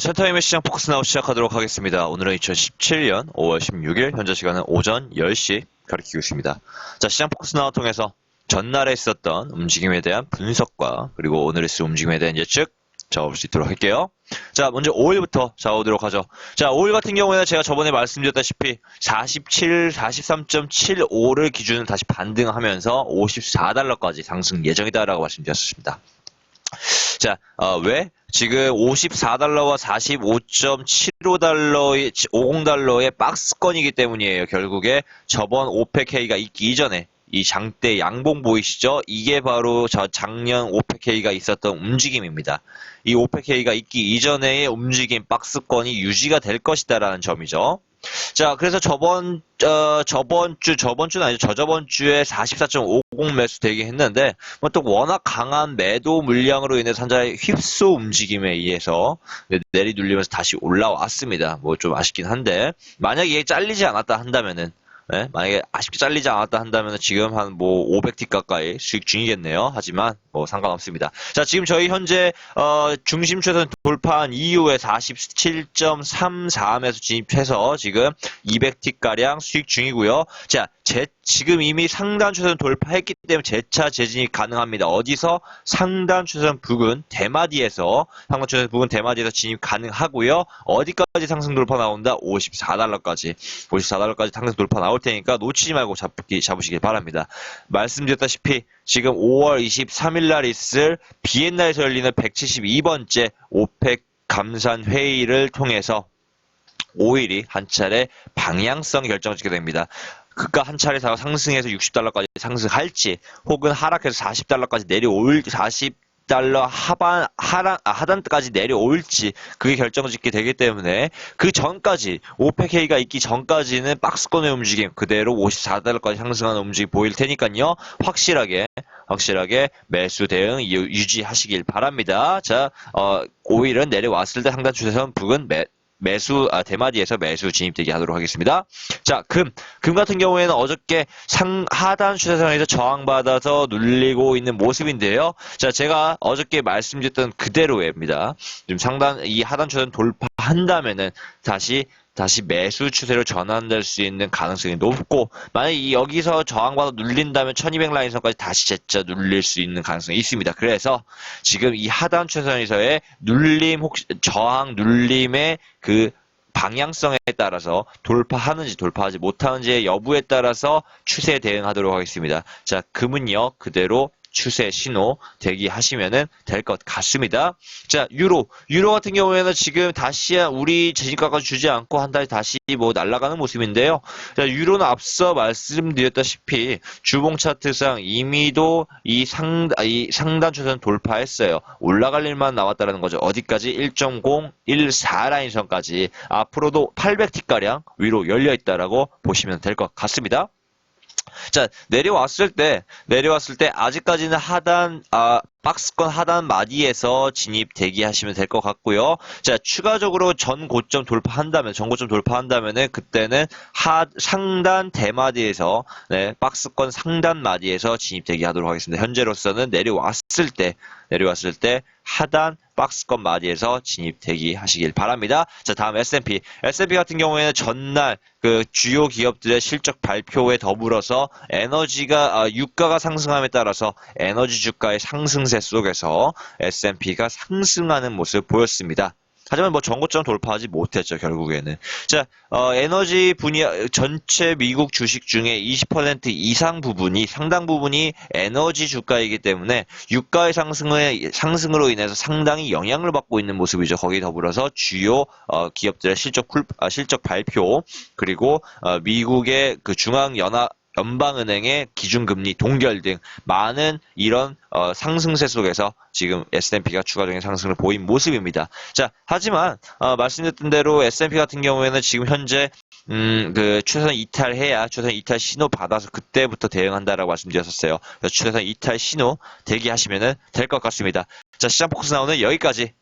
센터임의 시장 포커스 나우 시작하도록 하겠습니다. 오늘은 2017년 5월 16일, 현재 시간은 오전 10시 가리키고 있습니다. 자, 시장 포커스 나우 통해서 전날에 있었던 움직임에 대한 분석과 그리고 오늘 있을 움직임에 대한 예측 잡아볼 수 있도록 할게요. 자, 먼저 5일부터 잡아보도록 하죠. 자, 5일 같은 경우에는 제가 저번에 말씀드렸다시피 47, 43.75를 기준으로 다시 반등하면서 54달러까지 상승 예정이다라고 말씀드렸습니다. 자, 어, 왜? 지금 54달러와 45.75달러의, 50달러의 박스권이기 때문이에요. 결국에 저번 오펙회의가 있기 이전에 이 장대 양봉 보이시죠? 이게 바로 저 작년 오펙회의가 있었던 움직임입니다. 이 오펙회의가 있기 이전의 움직임 박스권이 유지가 될 것이다라는 점이죠. 자, 그래서 저번, 어, 저번 주, 저번 주는 아니죠. 저저번 주에 44.50 매수 되긴 했는데, 뭐 또 워낙 강한 매도 물량으로 인해서 산자의 휩소 움직임에 의해서 내리 눌리면서 다시 올라왔습니다. 뭐 좀 아쉽긴 한데, 만약에 이게 잘리지 않았다 한다면은, 예, 만약에 아쉽게 잘리지 않았다 한다면 지금 한 뭐 500티 가까이 수익 중이겠네요. 하지만 뭐 상관없습니다. 자, 지금 저희 현재 어, 중심 최선 돌파한 이후에 47.34매수 진입해서 지금 200티 가량 수익 중이고요. 자, 제, 지금 이미 상단 최선 돌파했기 때문에 재차 재진입 가능합니다. 어디서 상단 최선 부근 대마디에서 상단 최선 부근 대마디에서 진입 가능하고요. 어디까지 상승 돌파 나온다? 54달러까지 54달러까지 상승 돌파 나올 테니까 놓치지 말고 잡기 잡으시길 바랍니다. 말씀드렸다시피 지금 5월 23일 날 있을 비엔나에서 열리는 172번째 오펙 감산 회의를 통해서 5일이 한 차례 방향성 결정짓게 됩니다. 그가 한 차례 다 상승해서 60달러까지 상승할지 혹은 하락해서 40달러까지 내려올 40 달러 하반 하단 아, 하단까지 내려올지 그게 결정짓게 되기 때문에 그 전까지 회의가 있기 전까지는 박스권의 움직임 그대로 54달러까지 상승하는 움직임 보일 테니까요 확실하게 확실하게 매수 대응 유- 유지하시길 바랍니다. 자, 어, 5일은 내려왔을 때 상단 추세선 북은 매, 매수 아, 대마디에서 매수 진입되게 하도록 하겠습니다. 자, 금. 금 같은 경우에는 어저께 상 하단 추세선에서 저항받아서 눌리고 있는 모습인데요. 자, 제가 어저께 말씀드렸던 그대로입니다. 지금 상단 이 하단 추세선 돌파한다면은 다시 다시 매수 추세로 전환될 수 있는 가능성이 높고 만약에 이 여기서 저항받아 눌린다면 1200 라인선까지 다시 재차 눌릴 수 있는 가능성이 있습니다. 그래서 지금 이 하단 추세선에서의 눌림 혹시 저항 눌림의 그 방향성에 따라서 돌파하는지 돌파하지 못하는지의 여부에 따라서 추세 대응하도록 하겠습니다. 자, 금은요 그대로 추세 신호 대기하시면은 될 것 같습니다. 자, 유로. 유로 같은 경우에는 지금 다시 우리 재진가까지 주지 않고 한 달 다시 뭐 날아가는 모습인데요. 자, 유로는 앞서 말씀드렸다시피 주봉 차트상 이미도 이 상, 아, 이 상단 추세는 돌파했어요. 올라갈 일만 남았다는 거죠. 어디까지? 1.014 라인선까지 앞으로도 800T가량 위로 열려 있다라고 보시면 될 것 같습니다. 자, 내려왔을 때, 내려왔을 때, 아직까지는 하단, 아, 박스권 하단 마디에서 진입 대기하시면 될 것 같고요. 자, 추가적으로 전 고점 돌파한다면, 전 고점 돌파한다면은, 그때는 하, 상단 대마디에서, 네, 박스권 상단 마디에서 진입 대기하도록 하겠습니다. 현재로서는 내려왔을 때, 내려왔을 때, 하단 박스권 마디에서 진입 대기하시길 바랍니다. 자, 다음 S&P. S&P 같은 경우에는 전날 그 주요 기업들의 실적 발표에 더불어서 에너지가 아, 유가가 상승함에 따라서 에너지 주가의 상승세 속에서 S&P가 상승하는 모습 보였습니다. 하지만 뭐 전고점 돌파하지 못했죠 결국에는. 자, 어, 에너지 분야 전체 미국 주식 중에 20% 이상 부분이 상당 부분이 에너지 주가이기 때문에 유가의 상승의 상승으로 인해서 상당히 영향을 받고 있는 모습이죠. 거기 더불어서 주요 어, 기업들의 실적 쿨, 아, 실적 발표 그리고 어, 미국의 그 중앙 연합 연방은행의 기준금리 동결 등 많은 이런 어, 상승세 속에서 지금 S&P가 추가적인 상승을 보인 모습입니다. 자, 하지만 어, 말씀드렸던 대로 S&P 같은 경우에는 지금 현재 음, 그 추세선 이탈해야 추세선 이탈 신호 받아서 그때부터 대응한다라고 말씀드렸었어요. 추세선 이탈 신호 대기하시면은 될 것 같습니다. 자, 시장 포커스 나오는 여기까지